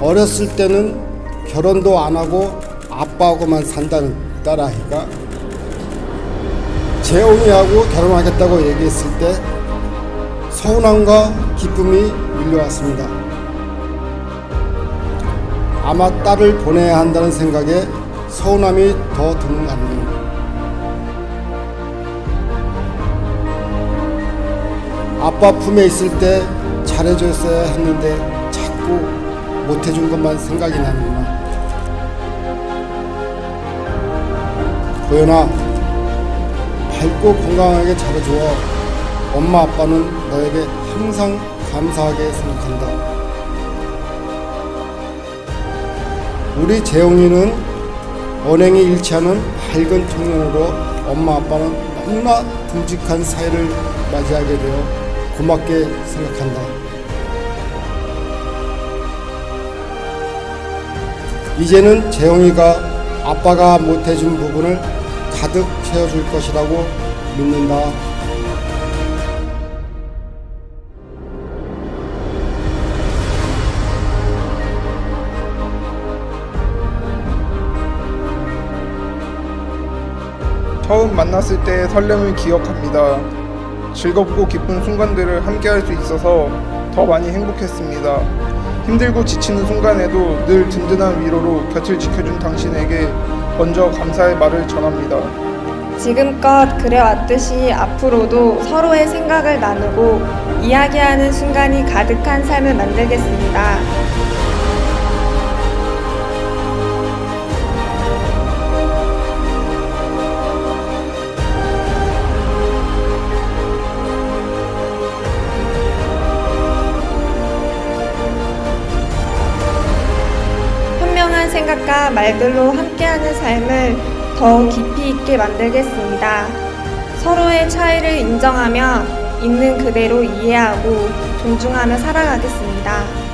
어렸을 때는 결혼도 안 하고 아빠하고만 산다는 딸아이가 재홍이하고 결혼하겠다고 얘기했을 때 서운함과 기쁨이 밀려왔습니다. 아마 딸을 보내야 한다는 생각에 서운함이 더 드는 것 같네요. 아빠 품에 있을 때 잘해줬어야 했는데 자꾸 못해준 것만 생각이 나는구나. 도연아, 밝고 건강하게 자라줘. 엄마 아빠는 너에게 항상 감사하게 생각한다. 우리 재용이는 언행이 일치하는 밝은 청년으로 엄마 아빠는 너무나 듬직한 사이를 맞이하게 되어 고맙게 생각한다. 이제는 재용이가 아빠가 못해준 부분을 가득 채워줄 것이라고 믿는다. 처음 만났을 때의 설렘을 기억합니다. 즐겁고 기쁜 순간들을 함께 할 수 있어서 더 많이 행복했습니다. 힘들고 지치는 순간에도 늘 든든한 위로로 곁을 지켜준 당신에게 먼저 감사의 말을 전합니다. 지금껏 그래왔듯이 앞으로도 서로의 생각을 나누고 이야기하는 순간이 가득한 삶을 만들겠습니다. 생각과 말들로 함께하는 삶을 더 깊이 있게 만들겠습니다. 서로의 차이를 인정하며 있는 그대로 이해하고 존중하며 살아가겠습니다.